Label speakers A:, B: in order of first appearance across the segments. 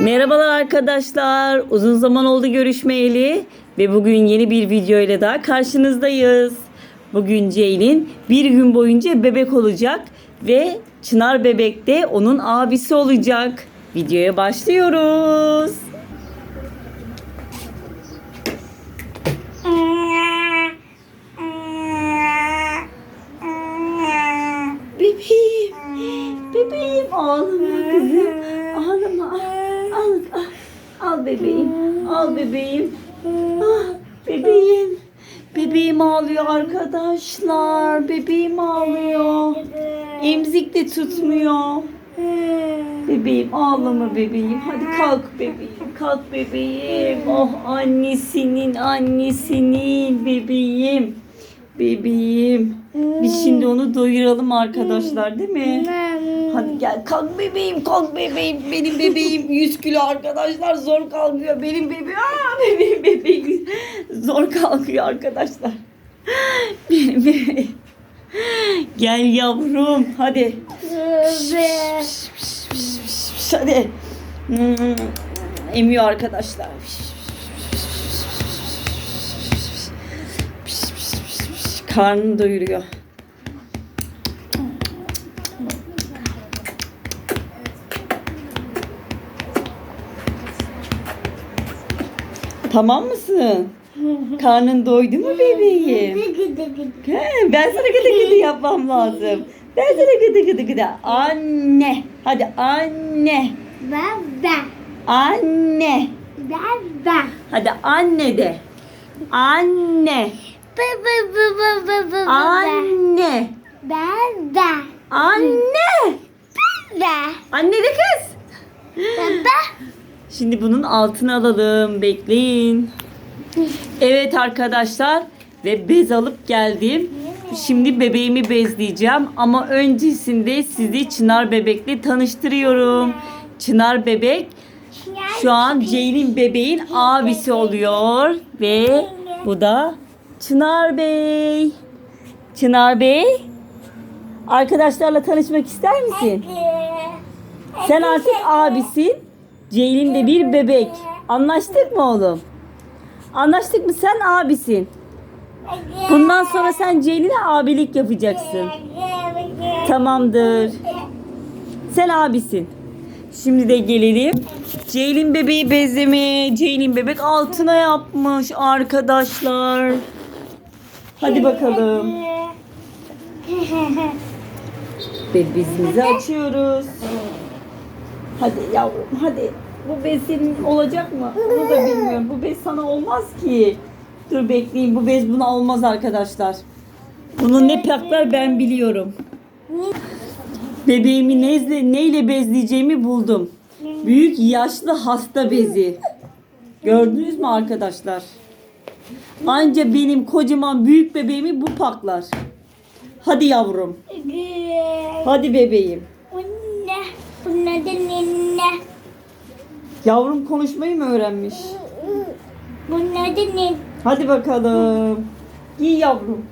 A: Merhabalar arkadaşlar. Uzun zaman oldu görüşmeyeli ve bugün yeni bir video ile daha karşınızdayız. Bugün Ceylin bir gün boyunca bebek olacak ve Çınar bebek de onun abisi olacak. Videoya başlıyoruz. Al bebeğim. Al bebeğim. Ah, bebeğim. Bebeğim ağlıyor arkadaşlar. Bebeğim ağlıyor. Emzik de tutmuyor. Bebeğim ağlama bebeğim. Hadi kalk bebeğim. Kalk bebeğim. Oh annesinin annesinin bebeğim. Bebeğim. Biz şimdi onu doyuralım arkadaşlar değil mi? Hadi gel kalk bebeğim kalk bebeğim. Benim bebeğim 100 kilo arkadaşlar zor kalkıyor. Benim bebeğim aa, bebeğim bebeğim zor kalkıyor arkadaşlar. Benim bebeğim. Gel yavrum hadi. Hadi. Hmm, Emiyor arkadaşlar. Karnını doyuruyor. Tamam mısın? Karnın doydu mu bebeğim? He, ben sana gıdı gıdı yapmam lazım. Ben sana gıdı gıdı gıdı. Anne. Hadi anne.
B: Baba,
A: Anne.
B: baba,
A: Hadi anne de. Anne.
B: Baba, baba, baba,
A: Anne. Anne.
B: baba,
A: Anne de kız.
B: baba.
A: Şimdi bunun altını alalım. Bekleyin. Evet arkadaşlar. Ve bez alıp geldim. Şimdi bebeğimi bezleyeceğim. Ama öncesinde sizi Çınar Bebek'le tanıştırıyorum. Çınar Bebek şu an Ceylin bebeğin abisi oluyor. Ve bu da Çınar Bey. Çınar Bey. Arkadaşlarla tanışmak ister misin? Sen artık abisin. Ceylin de bir bebek. Anlaştık mı oğlum? Anlaştık mı? Sen abisin. Bundan sonra sen Ceylin'e abilik yapacaksın. Tamamdır. Sen abisin. Şimdi de gelelim. Ceylin bebeği bezleme. Ceylin bebek altına yapmış arkadaşlar. Hadi bakalım. Ve bezimizi açıyoruz. Hadi yavrum hadi. Bu bez senin olacak mı? Bunu da bilmiyorum. Bu bez sana olmaz ki. Dur bekleyin. Bu bez buna olmaz arkadaşlar. Bunun ne paklar ben biliyorum. Bebeğimi nezle, neyle bezleyeceğimi buldum. Büyük yaşlı hasta bezi. Gördünüz mü arkadaşlar? Anca benim kocaman büyük bebeğimi bu paklar. Hadi yavrum. Hadi bebeğim.
B: Bunne, bunne de ninne,
A: Yavrum konuşmayı mı öğrenmiş?
B: bunne de nin,
A: Hadi bakalım. Giy yavrum.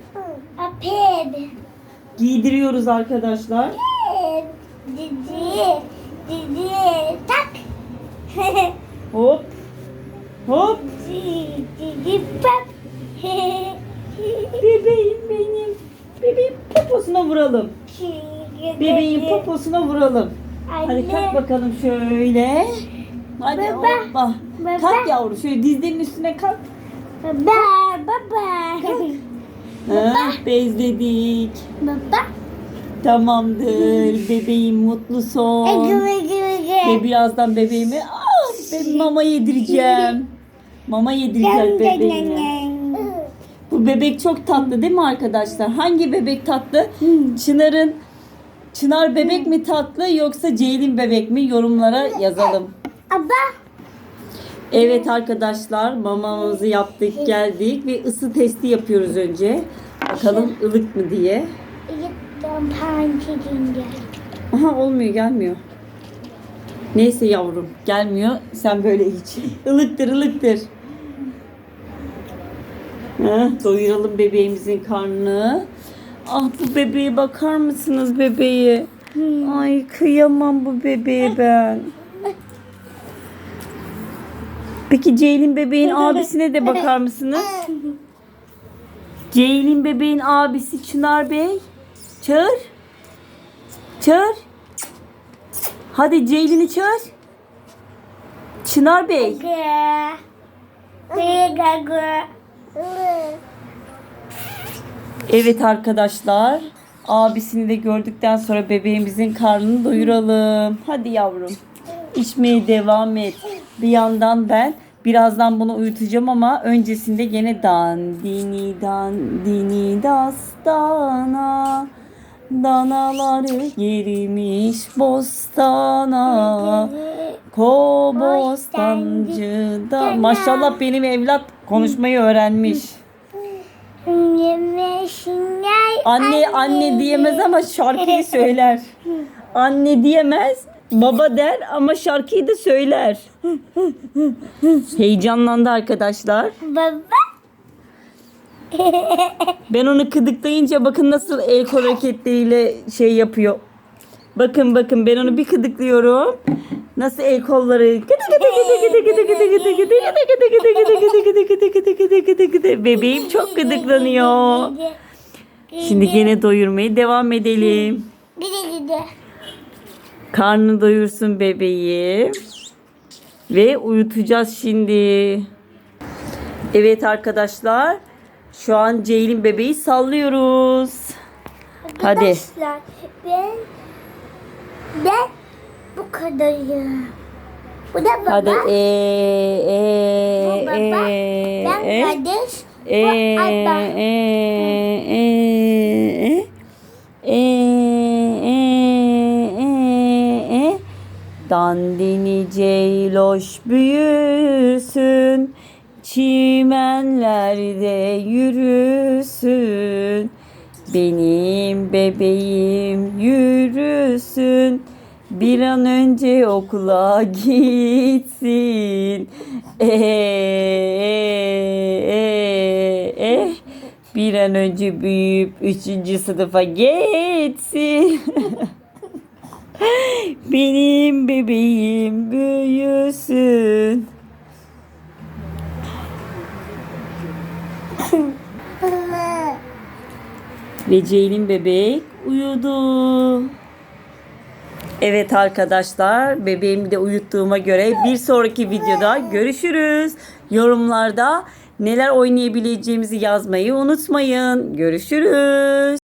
B: aped,
A: Giydiriyoruz arkadaşlar.
B: didi,
A: Poposuna vuralım. Hadi kalk bakalım şöyle. Hadi
B: Baba.
A: hoppa.
B: Baba.
A: Kalk yavrum şöyle dizlerinin üstüne kalk.
B: Baba, baba,
A: Ha, bezledik.
B: baba,
A: Tamamdır. Bebeğim mutlu son. Ve birazdan bebeğime ah, ben mama yedireceğim. Mama yedireceğim bebeğime. Bu bebek çok tatlı değil mi arkadaşlar? Hangi bebek tatlı? Çınar'ın Çınar bebek mi tatlı yoksa Ceylin bebek mi? Yorumlara yazalım.
B: Aba,
A: Evet arkadaşlar mamamızı yaptık geldik ve ısı testi yapıyoruz önce. Bakalım ılık mı diye.
B: yıktım pancığınca.
A: Aha olmuyor gelmiyor. Neyse yavrum gelmiyor. Sen böyle iç. Ilıktır ılıktır. Heh, doyuralım bebeğimizin karnını. Ah bu bebeğe bakar mısınız bebeğe? Ay kıyamam bu bebeğe ben. Peki Ceylin bebeğin abisine de bakar mısınız? Ceylin bebeğin abisi Çınar Bey. Çağır. Çağır. Hadi Ceylin'i çağır. Çınar Bey. Evet arkadaşlar. Abisini de gördükten sonra bebeğimizin karnını doyuralım. Hadi yavrum. İçmeye devam et. Bir yandan ben birazdan bunu uyutacağım ama öncesinde gene dandini dandini dastana danaları gerimiş bostana kobostancı da maşallah benim evlat konuşmayı öğrenmiş.
B: Yemeşinler.
A: Anne anne diyemez ama şarkıyı söyler. Anne diyemez, baba der ama şarkıyı da söyler. Heyecanlandı arkadaşlar.
B: Baba.
A: Ben onu kıdıklayınca bakın nasıl el kol hareketleriyle şey yapıyor. Bakın bakın ben onu bir kıdıklıyorum. Nasıl el kolları gıdı gıdı gıdı gıdı gıdı gıdı gıdı gıdı gıdı gıdı gıdı gıdı gıdı gıdı gıdı gıdı gıdı Bebeğim çok gıdıklanıyor. Şimdi gene doyurmaya devam edelim.
B: Gide gide.
A: Karnını doyursun bebeği. Ve uyutacağız şimdi. Evet arkadaşlar. Şu an Ceylin bebeği sallıyoruz. Hadi.
B: Arkadaşlar ben ben bu kadarım. Bu da baba.
A: Hadi e e
B: bu baba.
A: e
B: ben
A: e
B: kardeş.
A: e
B: bu abla.
A: e e e e e e e Dandini ceyloş büyüsün Çimenlerde yürüsün Benim bebeğim yürüsün Bir an önce okula gitsin eh, eh, eh. Bir an önce büyüyüp üçüncü sınıfa geçsin Benim bebeğim büyüsün. Ve Ceylin bebek uyudu. Evet arkadaşlar bebeğimi de uyuttuğuma göre bir sonraki videoda görüşürüz. Yorumlarda neler oynayabileceğimizi yazmayı unutmayın. Görüşürüz.